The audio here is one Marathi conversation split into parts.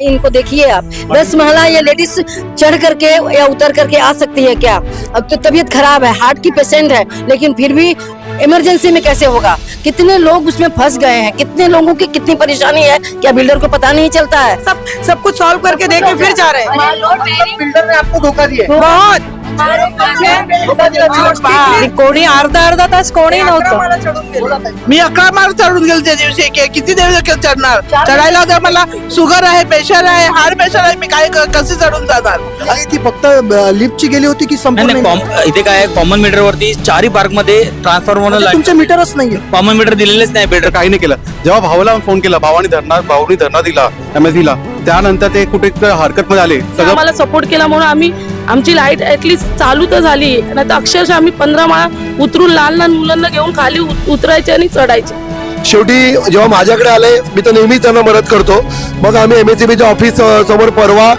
इनको देखिए आप। दस महिला या लेडीज़ चढ़ करके या उतर करके आ सकती है क्या? अब तो तबीयत खराब है हार्ट की पेशेंट है लेकिन फिर भी इमरजेंसी में कैसे होगा? कितने लोग उसमें फंस गए हैं? कितने लोगों की कितनी परेशानी है? क्या बिल्डर को पता नहीं चलता है? सब सब कुछ सॉल्व करके देखे फिर जा रहे हैं। बिल्डर ने आपको धोखा दिया बहुत। कोणी अर्धा अर्धा तास कोणी नव्हतं. मी अकरा मार चढून गेलो त्या दिवशी कि- किती दिवस चढणार? चढायला तर मला शुगर आहे प्रेशर आहे हार्ट प्रेशर आहे मी काय क- कसे चढून जाणार? आणि ती फक्त लिफ्टची गेली होती की नाही संपूर्ण नाही कॉम- इथे काय कॉमन मीटर वरती चारही पार्कमध्ये ट्रान्सफॉर्मर तुमचे मीटरच नाहीये. कॉमन मीटर दिलेलेच नाही तर काही नाही केलं. जेव्हा भावाला फोन केला भावाने धरणा भाऊनी धरणा दिला एमएसबी ला त्यानंतर ते कुठे हरकत मध्ये आले. सगळं आम्हाला सपोर्ट केला म्हणून आम्ही आमची लाइट ऍटलीस्ट चालू तर झाली. नाही तर अक्षरशः आम्ही पंधरा माळा उतरून लहान लहान मुलांना घेऊन खाली उत- उतरायचे आणि चढायचे. शेवटी जेव्हा माझ्याकडे आले मी तर नेहमीच त्यांना मदत करतो. मग आम्ही एमएससीबीच्या ऑफिस अ, समोर परवा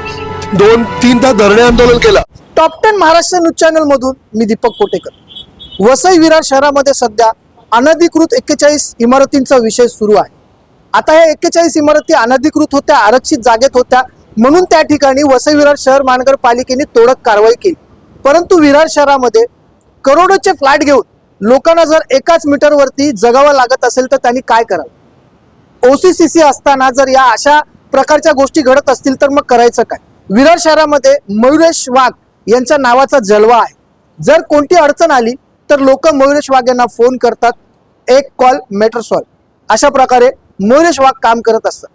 दोन तीन तास धरणे आंदोलन केलं. Top ten Maharashtra news channel मधून मी दीपक कोटेकर. वसई विरार शहरामध्ये सध्या अनधिकृत एक्केचाळीस इमारतींचा विषय सुरू आहे. आता या एक्केचाळीस इमारती अनधिकृत होत्या आरक्षित जागेत होत्या. म्हणून त्या ठिकाणी वसई विरार शहर महानगरपालिकेने तोडक कारवाई केली. परंतु विरार शहरामध्ये करोडोचे फ्लॅट घेऊन लोकांना जर एकाच मीटरवरती जगावं लागत असेल तर त्यांनी काय करावं? ओसीसीसी असताना जर या अशा प्रकारच्या गोष्टी घडत असतील तर मग करायचं काय? विरार शहरामध्ये मयुरेश वाघ यांच्या नावाचा जलवा आहे. जर कोणती अडचण आली तर लोक मयुरेश वाघ यांना फोन करतात. एक कॉल मॅटर सॉल्व अशा प्रकारे मयुरेश वाघ काम करत असतात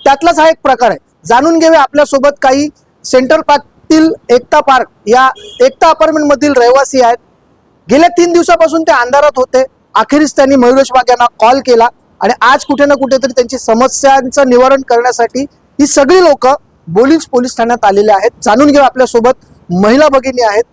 त्यातलाच हा एक प्रकार आहे. जाणून घेऊया आपल्यासोबत काही सेंटर पार्कतील एकता पार्क या एकता अपार्टमेंटमधील रहिवासी आहेत. गेल्या तीन दिवसापासून ते अंधारात होते. अखेरीस त्यांनी मयुरेश वाघ यांना कॉल केला आणि आज कुठे ना कुठेतरी त्यांची समस्यांचं निवारण करण्यासाठी ही सगळी लोक बोलीज पोलीस ठाण्यात आलेले आहेत. जाणून घेऊ आपल्यासोबत महिला भगिनी आहेत.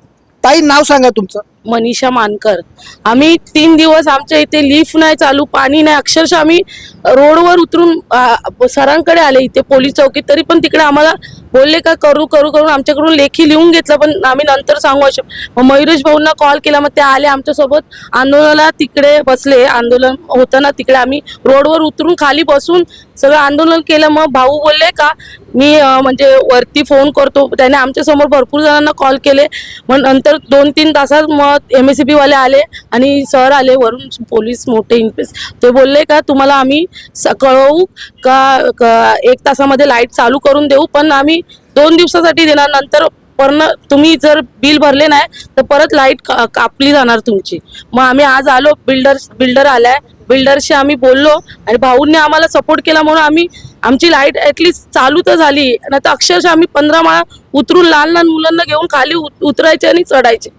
ताई नाव सांगा तुमचं. मनीषा मानकर. आम्ही तीन दिवस आमच्या इथे लिफ्ट नाही चालू पाणी नाही. अक्षरशः आम्ही रोडवर उतरून सरांकडे आले इथे पोलीस चौकीत. तरी पण तिकडे आम्हाला बोलले का करू करू करून आमच्याकडून लेखी लिहून घेतलं पण आम्ही नंतर सांगू असे मग मयुरेश भाऊंना कॉल केला. मग ते आले आमच्यासोबत. आंदोलनाला तिकडे बसले. आंदोलन होतं ना तिकडे आम्ही रोडवर उतरून खाली बसून सगळं आंदोलन केलं. मग भाऊ बोलले का मी म्हणजे वरती फोन करतो. त्याने आमच्यासमोर भरपूर जणांना कॉल केले. मग नंतर दोन तीन तासात मग एम एस सी वाले आले आणि सर आले वरून पोलीस मोठे इन्पेस ते बोलले का तुम्हाला आम्ही स- कळवू का का एक तासामध्ये लाइट चालू करून देऊ पण आम्ही दोन दिवसासाठी देणार. नंतर पण तुम्ही जर बिल भरले नाही तर परत लाइट का- कापली जाणार तुमची. मग आम्ही आज आलो. बिल्डर बिल्डर आलाय. बिल्डरशी आम्ही बोललो आणि भाऊंनी आम्हाला सपोर्ट केला म्हणून आम्ही आमची लाइट ऍटलीस्ट चालू तर झाली. नाही तर अक्षरशः आम्ही पंधरा माळा उतरून लहान लहान मुलांना घेऊन खाली उत- उतरायचे आणि चढायचे.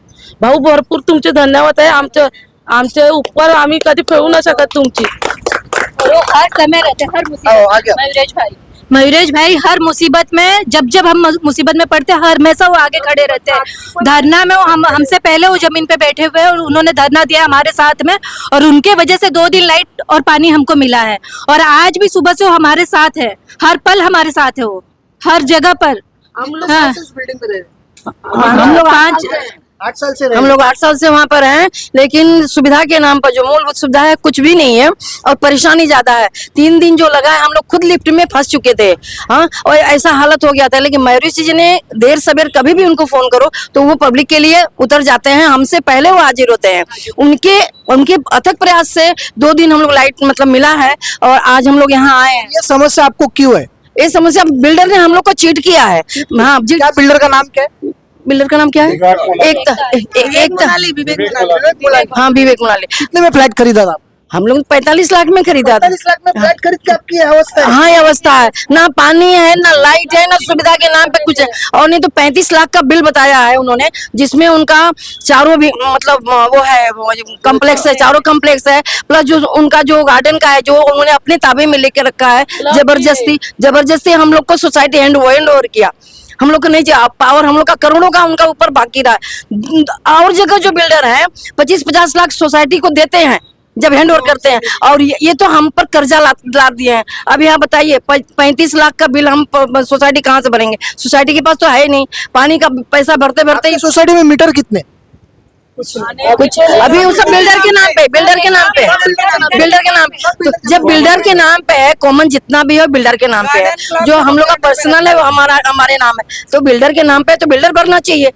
भाऊ भरपूर तुमचे धन्यवाद आहे. आमच्या आमच्या उपकार आम्ही कधी फेवू नाही शकत तुमची. हर समय रहते. हैं, हर आओ, आ गया। मुसीबत मयूरेश भाई. मयूरेश भाई हर मुसीबत में जब जब हम मुसीबत में पड़ते हैं हर हमेशा वो आगे खड़े रहते हैं। धरना में वो हम हमसे पहले वो ज़मीन पे बैठे हुए हैं और उन्होंने धरना दिया हमारे साथ में और उनके वजह से दो दिन लाइट और पानी हमको मिला है। और आज भी सुबह से वो हमारे साथ है। हर पल हमारे साथ है वो। हर जगह पर। हाँ, बिल्डिंग में हम लोग पाँच आठ साल से हम लोग आठ साल से वहाँ पर हैं लेकिन सुविधा के नाम पर जो मूलभूत सुविधा है कुछ भी नहीं है और परेशानी ज़्यादा है। तीन दिन जो लगा है हम लोग खुद लिफ्ट में फंस चुके थे। हाँ और ऐसा हालत हो गया था लेकिन मयूरी जी ने देर सवेर कभी भी उनको फ़ोन करो तो वो पब्लिक के लिए उतर जाते हैं हमसे पहले वो हाजिर होते हैं। उनके उनके अथक प्रयास से दो दिन हम लोग लाइट मतलब मिला है और आज हम लोग यहाँ आए हैं। ये समस्या आपको क्यों है? ये समस्या बिल्डर ने हम लोग को चीट किया है। हाँ बिल्डर का नाम क्या है? बिल्डर का नाम क्या है? एक एक एक हाँ विवेक मुनाली। कितने में फ्लैट खरीदा था। हम लोग पैंतालीस लाख में खरीदा था। लाख में फ्लैट खरीद के आपकी अवस्था है। हाँ ये अवस्था है। ना पानी है ना लाइट है ना सुविधा के नाम पे कुछ है। और नहीं तो पैंतीस लाख का बिल बताया है उन्होंने जिसमें उनका चारों भी मतलब वो है कम्प्लेक्स है चारों कम्प्लेक्स है। प्लस जो उनका जो गार्डन का है जो उन्होंने अपने ताबे में लेके रखा है ज़बरदस्ती। ज़बरदस्ती हम लोग को सोसाइटी हैंड ओवर किया। हम लोग को नहीं चाहिए पावर हम लोग का करोड़ों का उनका ऊपर बाकी रहा है। और जगह जो बिल्डर है पच्चीस पचास लाख सोसाइटी को देते हैं जब हैंड ओवर करते हैं। और ये, तो हम पर कर्जा ला, ला दिए हैं। अब यहाँ बताइए पैंतीस लाख का बिल हम सोसाइटी कहाँ से भरेंगे? सोसाइटी के पास तो है ही नहीं। पानी का पैसा भरते भरते ही सोसाइटी में मीटर कितने? कुछ अभी उस बिल्डर के नाम पे, बिल्डर के नाम पे, बिल्डर के नाम पे। तो जब बिल्डर के नाम पे है, कॉमन जितना भी हो, बिल्डर के नाम पे है। जो हम लोग का पर्सनल है, वो हमारा, हमारे नाम है। तो बिल्डर के नाम पे तो बिल्डर भरना चाहिए।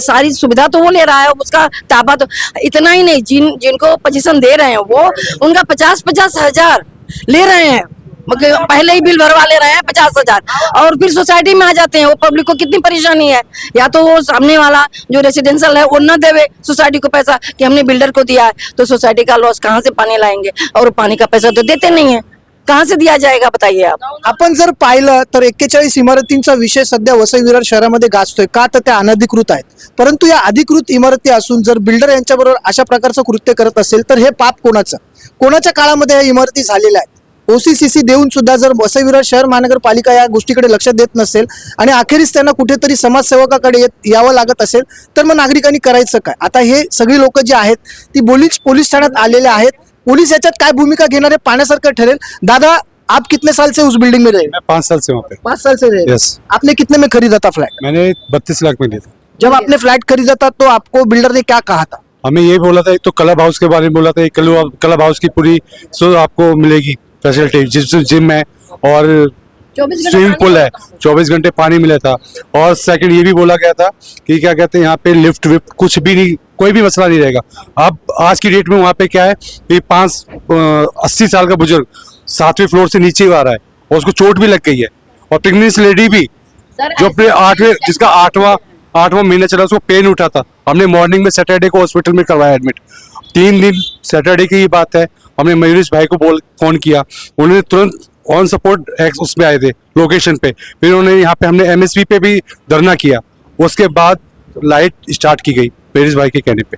सारी सुविधा तो वो ले रहा है उसका ताबा तो इतना ही नहीं। जिन, जिनको पोजीशन दे रहे हैं, वो उनका पचास पचास हज़ार ले रहे हैं। पहले ही बिल भरवा ले रहे हैं पचास हजार। और फिर सोसाइटी में आ जाते हैं वो पब्लिक को कितनी परेशानी है? या तो वो सामने वाला जो रेसिडेंशियल है वो न देवे सोसाइटी को पैसा कि हमने बिल्डर को दिया है तो सोसाइटी का लॉस कहाँ से पानी लाएंगे? और पानी का पैसा तो देते नहीं है। कहाँ से दिया जाएगा बताइए आप? आपण जर पाहिलं तर एक्केचाळीस इमारतींचा विषय सध्या वसई विरार शहरामध्ये गाजतोय. का तर त्या अनधिकृत आहेत. परंतु या अधिकृत इमारती असून जर बिल्डर यांच्याबरोबर अशा प्रकारचं कृत्य करत असेल तर हे पाप कोणाचं? कोणाच्या काळामध्ये या इमारती झालेल्या आहेत? ओसीसीसी देऊन सुद्धा जर वसई विरार शहर महानगरपालिका या गोष्टीकडे लक्ष देत नसेल आणि अखेरीस त्यांना कुठेतरी समाजसेवकाकडे येत यावं लागत असेल तर मग नागरिकांनी करायचं काय? आता हे सगळी लोक जी आहेत ती पोलीस पोलीस ठाण्यात आलेले आहेत. पोलीस याच्यात काय भूमिका घेणार आहे पाहण्यासारखं ठरेल? दादा आप कितने साल से उस बिल्डिंग में रहे? मैं पाँच साल से वहाँ पे पाँच साल से रहे? Yes. आपने कितने में खरीदा था फ्लैट मैंने बत्तीस लाख में लिया था जब आपने फ्लैट खरीदा था तो आपको बिल्डर ने क्या कहा था? हमें ये बोला था एक तो क्लब हाउस के बारे में बोला था क्लब हाउस की पूरी सो आपको मिलेगी। फैसिलिटी जिस जिम है और स्विमिंग पूल है। चौबीस घंटे पानी मिला था। और सेकंड ये भी बोला गया था कि क्या कहते हैं यहाँ पे लिफ्ट विफ्ट कुछ भी नहीं कोई भी मसला नहीं रहेगा। अब आज की डेट में वहाँ पे क्या है कि पाँच अस्सी साल का बुज़ुर्ग सातवें फ्लोर से नीचे आ रहा है और उसको चोट भी लग गई है। और प्रेगनेंट लेडी भी जो अपने आठवें जिसका आठवां आठवां महीना चला उसको पेन उठा था। हमने मॉर्निंग में सैटरडे को हॉस्पिटल में करवाया एडमिट तीन दिन सैटरडे की ये बात है। हमने मयूरेश भाई को बोल फोन किया। उन्होंने तुरंत ऑन सपोर्ट एक्स उसमें आए थे लोकेशन पे। फिर उन्होंने यहाँ पे हमने एमएसपी पे भी धरना किया। उसके बाद लाइट स्टार्ट की गई मयूरेश भाई के कहने पे।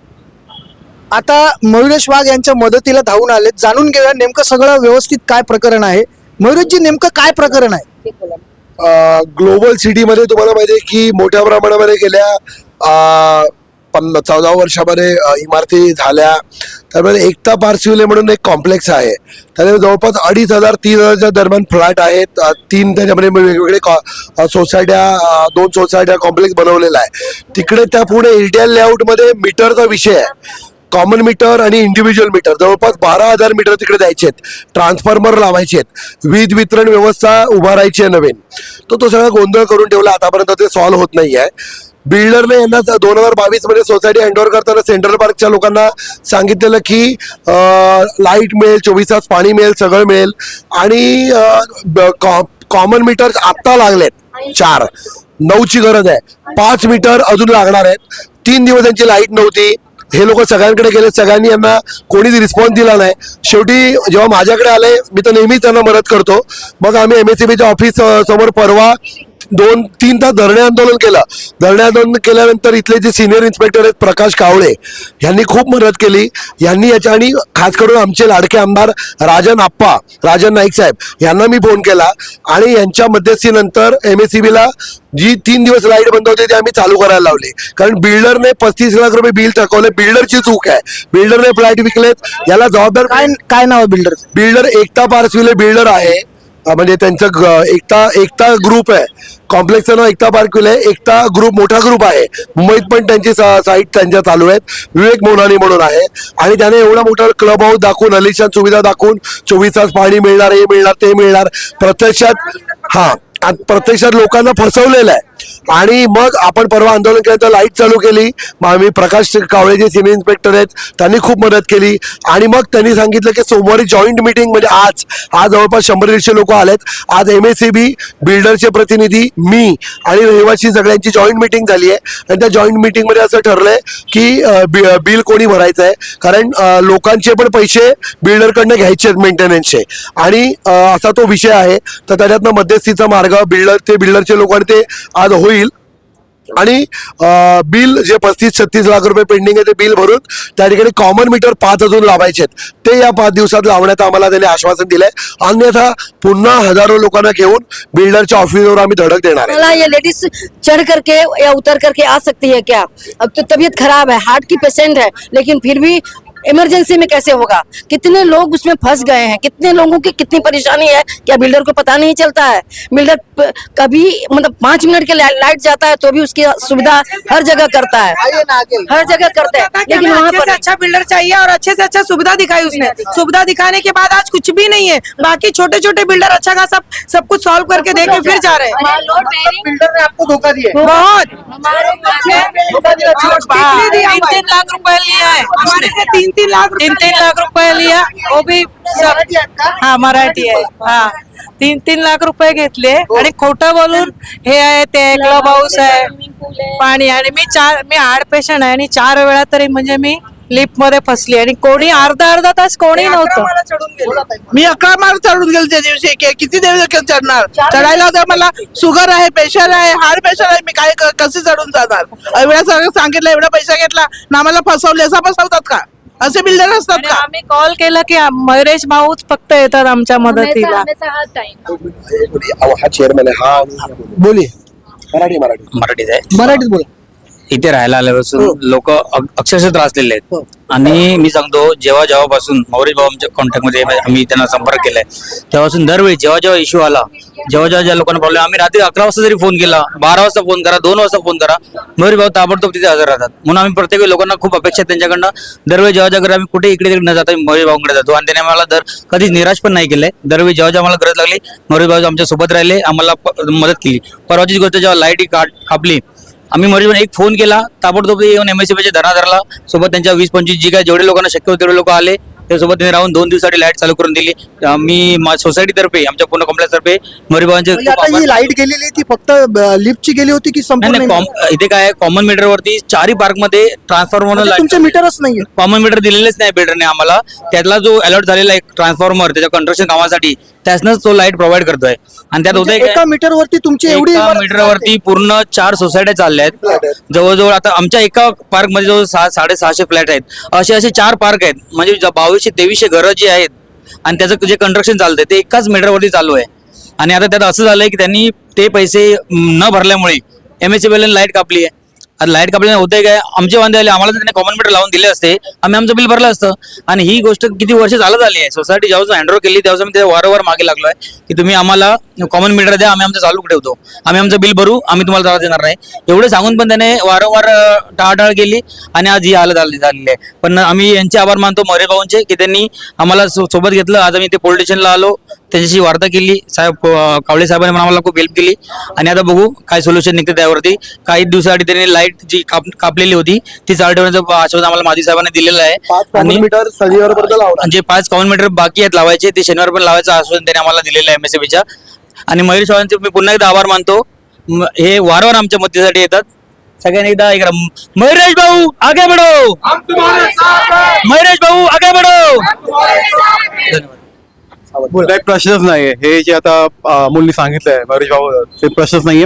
आता मयुरेश वाघ यांच्या मदतीला धावून आलेत. जाणून घेऊया नेमकं सगळं व्यवस्थित काय प्रकरण आहे. मयुरेशजी नेमकं काय प्रकरण आहे? ग्लोबल सिटीमध्ये तुम्हाला माहिती आहे की मोठ्या प्रमाणामध्ये गेल्या पन्ना चौदा वर्षामध्ये इमारती झाल्या. त्यामध्ये एकता पार्सिवले म्हणून एक कॉम्प्लेक्स आहे. त्यामध्ये जवळपास अडीच हजार तीन हजारच्या दरम्यान फ्लॅट आहेत. तीन त्याच्यामध्ये वेगवेगळे कॉ- सोसायट्या दोन सोसायट्या कॉम्प्लेक्स बनवलेला आहे तिकडे त्या पुढे एलटीएल लेआउटमध्ये मीटरचा विषय आहे. कॉमन मीटर आणि इंडिव्हिज्युअल मीटर जवळपास बारा हजार मीटर तिकडे द्यायचे आहेत. ट्रान्सफॉर्मर लावायचे आहेत. वीज वितरण व्यवस्था उभारायची आहे नवीन. तो तो सगळा गोंधळ करून ठेवला. आतापर्यंत ते सॉल्व्ह होत नाही आहे बिल्डरने यांना दोन हजार बावीसमध्ये सोसायटी हँडओव्हर करताना सेंट्रल पार्कच्या लोकांना सांगितलेलं की लाइट मिळेल चोवीस तास पाणी मिळेल सगळं मिळेल. आणि कॉमन मीटर आत्ता लागलेत. चार. नऊची गरज आहे. पाच मीटर अजून लागणार आहेत. तीन दिवस यांची लाइट नव्हती. हे लोक सगळ्यांकडे गेले सगळ्यांनी यांना कोणीच रिस्पॉन्स दिला नाही. शेवटी जेव्हा माझ्याकडे आले मी तर नेहमीच त्यांना मदत करतो. मग आम्ही एम एस सी बीच्या ऑफिस समोर परवा दोन तीन तास धरणे आंदोलन केलं. धरणे आंदोलन केल्यानंतर इथले जे सिनियर इन्स्पेक्टर आहेत प्रकाश कावळे यांनी खूप मदत केली. यांनी याच्या आणि खास करून आमचे लाडके आमदार राजन आप्पा राजन नाईक साहेब यांना मी फोन केला. आणि यांच्या मध्यस्थीनंतर एम एस सी बीला जी तीन दिवस लाइट बंद होते ते आम्ही चालू करायला लावले. कारण बिल्डरने पस्तीस लाख रुपये बिल थकवले. बिल्डरची चूक आहे. बिल्डरने फ्लॅट विकलेत. याला जबाबदार काय काय नाव builder builder Ekta Parksville builder आहे. म्हणजे त्यांचं ग- एकता एकता ग्रुप आहे. कॉम्प्लेक्सचं नाव एकता पार्कविले एकता ग्रुप मोठा ग्रुप आहे. मुंबईत पण त्यांची साईट त्यांच्या चालू आहेत. विवेक मोनानी म्हणून आहे. आणि त्याने एवढा मोठा क्लब हाऊस दाखवून अलिशान सुविधा दाखवून चोवीस तास पाणी मिळणार हे मिळणार ते मिळणार प्रत्यक्षात हा आणि प्रत्यक्षात लोकांना फसवलेलं आहे. आणि मग आपण परवा आंदोलन केलं तर लाइट चालू केली. मग आम्ही प्रकाश कावळे जे सिनियर इन्स्पेक्टर आहेत त्यांनी खूप मदत केली. आणि मग त्यांनी सांगितलं की सोमवारी जॉईंट मिटिंग म्हणजे आज. आज जवळपास शंभर दीडशे लोक आलेत. आज एम एस सी बी बिल्डरचे प्रतिनिधी मी आणि रहिवासी सगळ्यांची जॉईंट मिटिंग झाली आहे. आणि त्या जॉईंट मिटिंगमध्ये असं ठरलंय की बिल कोणी भरायचं आहे कारण लोकांचे पण पैसे बिल्डरकडनं घ्यायचे आहेत मेंटेनन्सचे आणि असा तो विषय आहे. तर त्याच्यातनं मध्यस्थीचा मार्ग बिल्डर ते बिल्डरचे लोक आणि ते आज होईल. आणि बिल जे पस्तीस छत्तीस लाख रुपये पेंडिंग आहे ते बिल भरून त्या ठिकाणी कॉमन मीटर पाच अजून लावायचे आहेत. ते या पाच दिवसात लावण्याचं आम्हाला त्यांनी आश्वासन दिलंय. अन्यथा पुन्हा हजारो लोकांना घेऊन बिल्डरच्या ऑफिसवर आम्ही धडक देणार आहे. ये लेडीज चढ़ करके या उतर करके आ सकती है क्या? अब तो तबीयत खराब है हार्ट की पेशेंट है लेकिन फिर भी इमरजेंसी में कैसे होगा? कितने लोग उसमें फंस गए हैं? कितने लोगों की कितनी परेशानी है? क्या बिल्डर को पता नहीं चलता है? बिल्डर कभी मतलब पाँच मिनट के लिए लाइट जाता है तो भी उसकी सुविधा हर जगह करता है। हर जगह करते हैं लेकिन वहाँ पर अच्छा बिल्डर चाहिए और अच्छे से अच्छा सुविधा दिखाई उसने। सुविधा दिखाने के बाद आज कुछ भी नहीं है। बाकी छोटे छोटे बिल्डर अच्छा खासा सब सब कुछ सॉल्व करके दे के फिर जा रहे हैं। बिल्डर ने आपको धोखा दिया बहुत। तीन तीन लाख रुपए लिया है। हमारे से तीन तीन लाख तीन तीन लाख रुपए लिया वो भी सब हा मराठी आहे. हा. तीन तीन लाख रुपये घेतले. आणि खोटं बोलून हे आहे ते क्लब हाऊस आहे पाणी आणि मी चार मी हार्ट पेशंट आहे आणि चार वेळा तरी म्हणजे मी लिफ्टमध्ये फसली. आणि कोणी अर्धा अर्धा तास कोणी नव्हतं. मला चढून गेले. मी अकरा मार्क चढून गेलो त्या दिवशी. कि- किती दिवस चढणार? चढायला तर मला शुगर आहे प्रेशर आहे हार्ट प्रेशर आहे. मी काय क- कसे चढून जाणार? एवढ्या सगळं सांगितलं एवढा पैसा घेतला. ना मला फसवले. असं फसवतात का? असे बिल्डर असतात आणि का? आम्ही कॉल केला की मयुरेश भाऊच फक्त येतात आमच्या मदतीला. हा चेअरमॅन आहे. हा बोलिये मराठी मराठी. मराठीत आहे. मराठीत बोला. इथे राहायला आल्यापासून लोक अक्षरशः त्रासलेले हो. आहेत आणि मी सांगतो जेव्हा जेव्हापासून मौरी भाऊ आमच्या कॉन्टॅक्टमध्ये आम्ही त्यांना संपर्क केलाय तेव्हापासून दरवेळी जेव्हा जेव्हा इश्यू आला जेव्हा जेव्हा ज्या लोकांना प्रॉब्लेम आम्ही रात्री अकरा वाजता जरी फोन केला बारा वाजता फोन करा दोन वाजता फोन करा मयुरी भाऊ ताबडतोब तिथे हजर राहतात. म्हणून आम्ही प्रत्येक लोकांना खूप अपेक्षा आहे त्यांच्याकडनं दरवेळी जेव्हा जेव्हा आम्ही कुठे इकडे तिकडे न जाता मयुरी भाऊकडे जातो. आणि त्याने आम्हाला दर कधीच निराश पण नाही केलंय. दरवेळी जेव्हा जेव्हा आम्हाला गरज लागली मयुरी भाऊ आमच्यासोबत राहिले आम्हाला मदत केली. परवाचीच गोष्ट जेव्हा लाइट कापली आम्ही म्हणजे एक फोन केला ताबडतोब येऊन एमएससीबीचे धरणा धरला. सोबत त्यांच्या वीस पंचवीस जी काय जेवढे लोकांना शक्य होते तेवढे लोक आले. त्यासोबत त्यांनी राहून दोन दिवसासाठी लाइट चालू करून दिली. आम्ही सोसायटी तर्फे आमच्या पूर्ण कॉम्प्लेक्स तर्फे मरिबाबांचे म्हणजे आता ही लाइट गेलेली ती फक्त लिफ्टची गेली होती की नाही संपूर्ण नाही कॉम- इथे काय कॉमन मीटर वरती चारही पार्कमध्ये ट्रान्सफॉर्मर म्हणजे तुमचे मीटरच नाहीये. कॉमन मीटर दिलेलेच नाही बिल्डरने आम्हाला. त्यातला जो अलॉट झालेला एक ट्रान्सफॉर्मर त्याच्या कंस्ट्रक्शन कामासाठी त्यातनंच तो लाइट प्रोव्हाइड करतोय. आणि त्यात होतंय म्हणजे काय? एका मीटरवरती तुमची एवढी एका इमारत मीटरवरती पूर्ण चार सोसायट्या चालल्या आहेत जवळजवळ आता आमच्या एका पार्कमध्ये जवळ सहा साडेसहाशे फ्लॅट आहेत. असे असे चार पार्क आहेत. म्हणजे ज- बावीसशे तेवीसशे घरं जी आहेत आणि त्याचं जे कंस्ट्रक्शन चालतंय ते एकाच मीटरवरती चालू आहे. आणि आता त्यात असं झालंय की त्यांनी ते पैसे म, न भरल्यामुळे एम एस लाइट कापली आहे. आता लाइट कापल्याने होते काय? आमचे वांदे आले आम्हाला जर त्यांनी कॉमन मीटर लावून दिले असते. आम्ही आमचं बिल भरलं असतं. आणि ही गोष्ट किती वर्ष चालत आली आहे? सोसायटी जेव्हा हँडओव्हर केली तेव्हा आम्ही ते वारंवार मागे लागलो आहे की तुम्ही आम्हाला कॉमन मीटर द्या आम्ही आमचं चालू ठेवतो. आम्ही आमचं बिल भरू आम्ही तुम्हाला त्रास देणार नाही. एवढे सांगून पण त्याने वारंवार टाळाटाळ केली आणि आज ही हालत आली झालेली आहे. पण आम्ही यांचे आभार मानतो मोरे भाऊंचे की त्यांनी आम्हाला सो- सोबत घेतलं. आज आम्ही ते पोलीस स्टेशनला आलो. त्यांच्याशी वार्ता केली. साहेब कावळे साहेबांनी पण आम्हाला खूप हेल्प केली. आणि आता बघू काय सोल्युशन निघते त्यावरती. काही दिवसासाठी त्यांनी लाइट जी काप कापलेली होती ती चालू ठेवण्याचं आश्वासन आम्हाला मादी साहेबांनी दिलेलं आहे. पाच आणि जे पाच कॉमन मीटर बाकी आहेत लावायचे ते शनिवार पण लावायचं आश्वासन त्यांनी आम्हाला दिलेलं आहे एमएसएबीच्या आणि मयूर चव्हाणचे मी पुन्हा एकदा आभार मानतो. हे वारंवार आमच्या मदतीसाठी येतात. सगळ्यांनी एकदा एक मयुरेश भाऊ आगे बढो! मयुरेश भाऊ आगे बढो! धन्यवाद. काही प्रश्नच नाहीये. हे जे आता मुलींनी सांगितलंय मयुरेश भाऊ ते प्रश्नच नाहीये.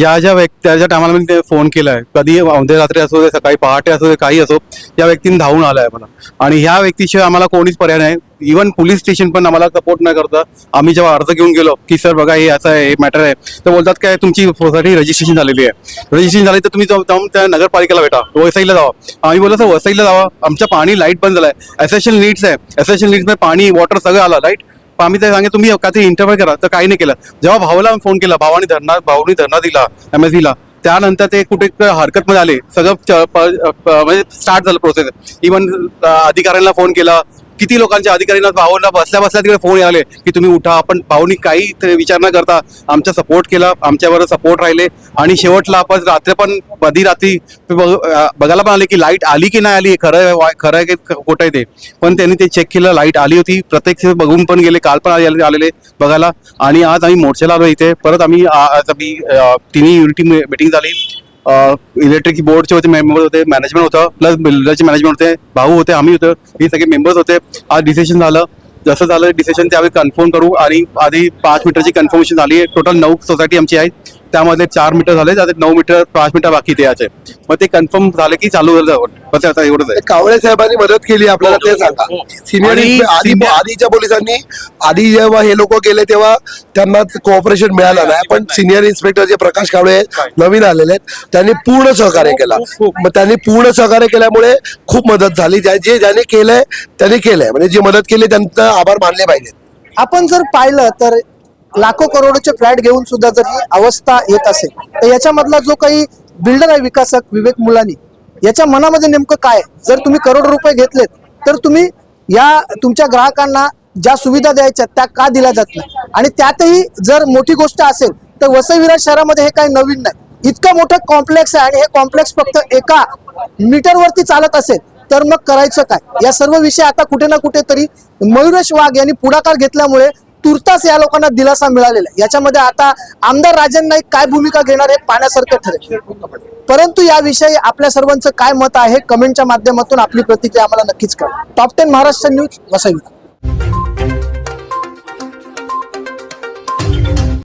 या ज्या व्यक्ती त्या ज्या टायमाला मी ते फोन केलाय कधी औंधे रात्री असो दे सकाळी पहाटे असो दे काही असो या व्यक्तीने धावून आलाय मला. आणि ह्या व्यक्तीशिवाय आम्हाला कोणीच पर्याय नाही. इव्हन पोलीस स्टेशन पण आम्हाला सपोर्ट नाही करतं आम्ही जेव्हा अर्ज घेऊन गेलो की सर बघा हे असं आहे हे मॅटर आहे. तर बोलतात काय तुमची सोसायटी रजिस्ट्रेशन झालेली आहे. रजिस्ट्रेशन झाली तर तुम्ही जाऊन त्या नगरपालिकेला भेटा वसईला जावा. आम्ही बोललो सर वसईला जावा. आमच्या पाणी लाइट बंद झालाय. एसेन्शियल नीड्स आहे. एसेन्शियल नीड्समध्ये पाणी वॉटर सगळं आलं पण आम्ही ते सांगे तुम्ही काहीतरी इंटरव्ह्यू करा. तर काही नाही केलं. जेव्हा भावाला फोन केला भावाने धरणा भाऊनी धरणा दिला एम एस ला त्यानंतर ते कुठे हरकत मध्ये आले. सगळं म्हणजे स्टार्ट झालं प्रोसेस इव्हन अधिकाऱ्यांना फोन केला किती लोकांच्या अधिकाऱ्यांना भाऊंना बसल्या बसल्या तिकडे फोन आले की तुम्ही उठा. आपण भाऊनी काही ते विचार न करता आमचा सपोर्ट केला आमच्यावर सपोर्ट राहिले. आणि शेवटला आपण रात्री पण मधी रात्री बघायला पण आले की लाइट आली की नाही आली खरं खरं आहे की खोटं आहे ते. पण त्यांनी ते चेक केलं लाइट आली होती. प्रत्येक बघून पण गेले काल पण आले आलेले बघायला. आणि आज आम्ही मोर्चाला आलो इथे. परत आम्ही आज आम्ही तिन्ही युनिटी मिटिंग झाली. इलेक्ट्रिक बोर्डचे होते मेंबर होते मॅनेजमेंट होतं प्लस बिल्डरचे मॅनेजमेंट होते भाऊ होते आम्ही होतो हे सगळे मेंबर्स होते. आज डिसिशन झालं. जसं झालं डिसिशन त्यावेळी कन्फर्म करू आणि आधी पाच मीटरची कन्फर्मेशन झाली आहे. टोटल नऊ सोसायटी आमची आहे. त्यामध्ये चार मीटर झाले त्यात नऊ मीटर पाच मीटर बाकी ते याचे. मग ते कन्फर्म झाले की चालू झालं बस आता एवढंच आहे. कावळे साहेबांनी मदत केली आपल्याला ते सांगा. सिनियर आणि आधी आधीच्या पोलिसांनी आधी जेव्हा हे लोक गेले तेव्हा त्यांना कोऑपरेशन मिळालं नाही. पण सिनियर इन्स्पेक्टर जे प्रकाश कावळे नवीन आलेले आहेत त्यांनी पूर्ण सहकार्य केलं. मग त्यांनी पूर्ण सहकार्य केल्यामुळे खूप मदत झाली. जे ज्याने केलंय त्यांनी केलंय. म्हणजे जी मदत केली त्यांचा आभार मानले पाहिजेत. आपण जर पाहिलं तर लाखो करोडोचे फ्लॅट घेऊन सुद्धा जर ही अवस्था येत असेल तर याच्यामधला जो काही बिल्डर आहे विकासक विवेक मुलानी याच्या मनामध्ये नेमकं काय जर तुम्ही करोड रुपये घेतलेत तर तुम्ही या तुमच्या ग्राहकांना ज्या सुविधा द्यायच्या त्या का दिल्या जात नाही? आणि त्यातही जर मोठी गोष्ट असेल तर वसई विरार शहरामध्ये हे काही नवीन नाही. इतकं मोठं कॉम्प्लेक्स आहे आणि हे कॉम्प्लेक्स फक्त एका मीटरवरती चालत असेल तर मग करायचं काय? या सर्व विषय आता कुठे ना कुठेतरी मयुरेश वाघ यांनी पुढाकार घेतल्यामुळे तुर्तास या लोकांना दिलासा मिळालेला आहे. याच्यामध्ये आता आमदार राजन नाईक काय भूमिका घेणार हे पाहण्यासारखं ठरेल. परंतु याविषयी आपल्या सर्वांचं काय मत आहे कमेंटच्या माध्यमातून आपली प्रतिक्रिया आम्हाला नक्कीच कळवा top ten Maharashtra news Vasai